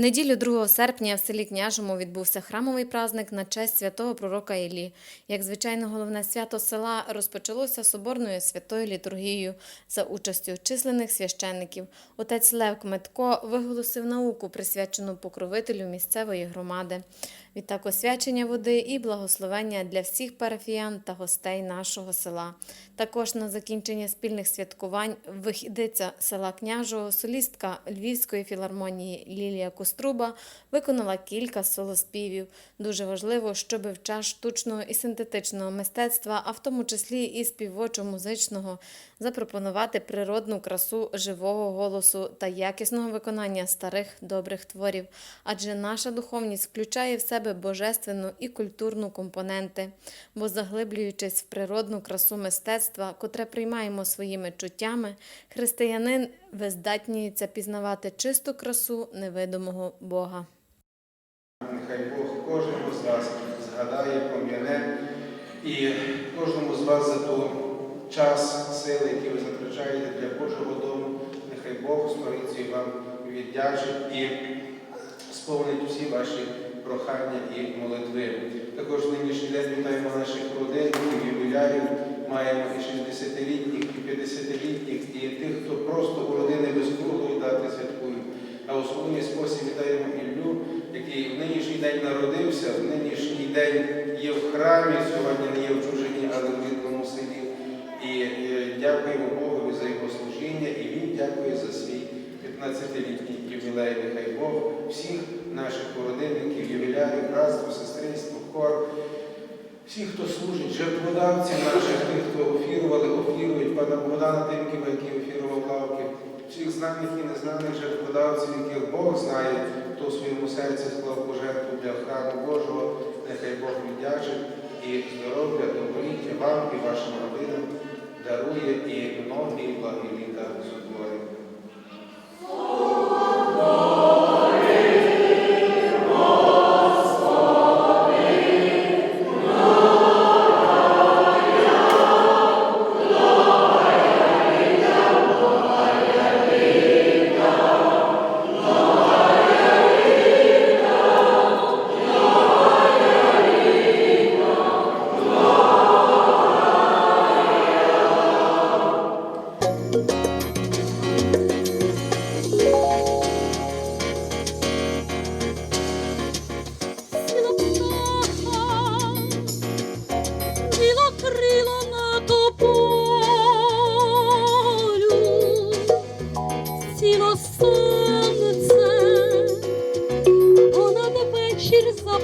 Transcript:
неділю 2 серпня в селі Княжому відбувся храмовий праздник на честь святого пророка Іллі. Як звичайно, головне свято села розпочалося соборною святою літургією за участю численних священників. Отець Лев Кметко виголосив науку, присвячену покровителю місцевої громади. Відтак освячення води і благословення для всіх парафіян та гостей нашого села. Також на закінчення спільних святкувань вихідиця села Княжого, солістка Львівської філармонії Лілія Коструба виконала кілька солоспівів. Дуже важливо, щоб в час штучного і синтетичного мистецтва, а в тому числі і співочо-музичного, запропонувати природну красу живого голосу та якісного виконання старих добрих творів. Адже наша духовність включає в себе божественну і культурну компоненти, бо заглиблюючись в природну красу мистецтва, котре приймаємо своїми чуттями, християнин виздатніється пізнавати чисту красу невидимого Бога. Нехай Бог кожному з вас згадає, пом'яне і кожному з вас за ту час, сили, які ви затрачаєте для Божого дому, нехай Бог і вам віддячить і сповнить всі ваші прохання і молитви. Також нинішній день вітаємо наших родинників, ювілярів, маємо і 60-літніх, і 50-літніх, і тих, хто просто у родини без круглої дати святкують. А в особливий спосіб вітаємо Іллю, який в нинішній день народився, в нинішній день є в храмі, сьогодні не є в чужині, але в рідному селі. І е, дякуємо Богу за його служіння, і він дякує за свій 15-літній ювілей. Нехай Бог всіх наших родинників, ювілярів, братство, сестринство, хор, всіх, хто служить, жертводавців наших, тих, хто офірували, офірують, пана Богдана Тимківа, який офірував лавки, всіх знаних і незнаних жертводавців, яких Бог знає, хто в своєму серці склав пожертву для храму Божого, нехай Бог віддячить і здоров'я, добріття вам і вашим родинам дарує і многі благі літа сотворить. Вечір за